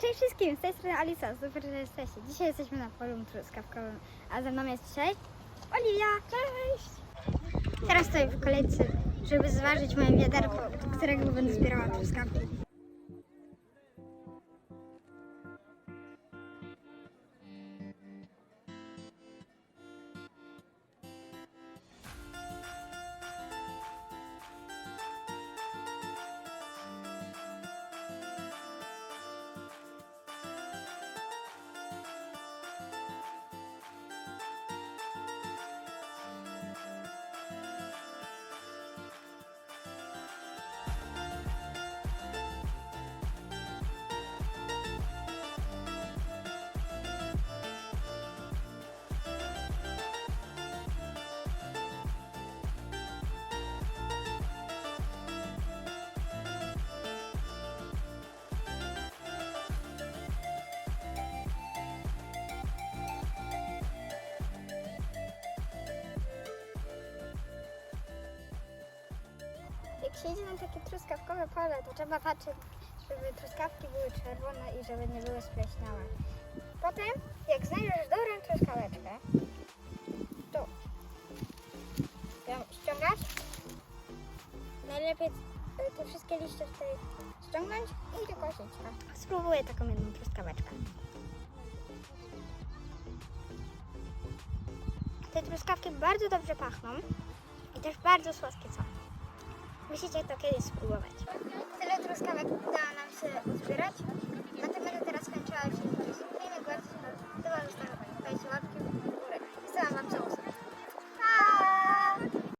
Cześć wszystkim, z tej strony Alisa, super, że jesteście. Dzisiaj jesteśmy na forum truskawkowym, a ze mną jest cześć, Oliwia, cześć! Teraz stoję w kolejce, żeby zważyć moje wiaderko, do którego będę zbierała truskawki. Jak się idzie na takie truskawkowe pole, to trzeba patrzeć, żeby truskawki były czerwone i żeby nie były spleśniałe. Potem, jak znajdziesz dobrą truskaweczkę, to ją ściągasz. Najlepiej y, te wszystkie liście tutaj ściągnąć i wykosić. O, Spróbuję taką jedną truskaweczkę. Te truskawki bardzo dobrze pachną i też bardzo słodkie są. Musicie to kiedyś spróbować. Tyle truskawek uzbierać.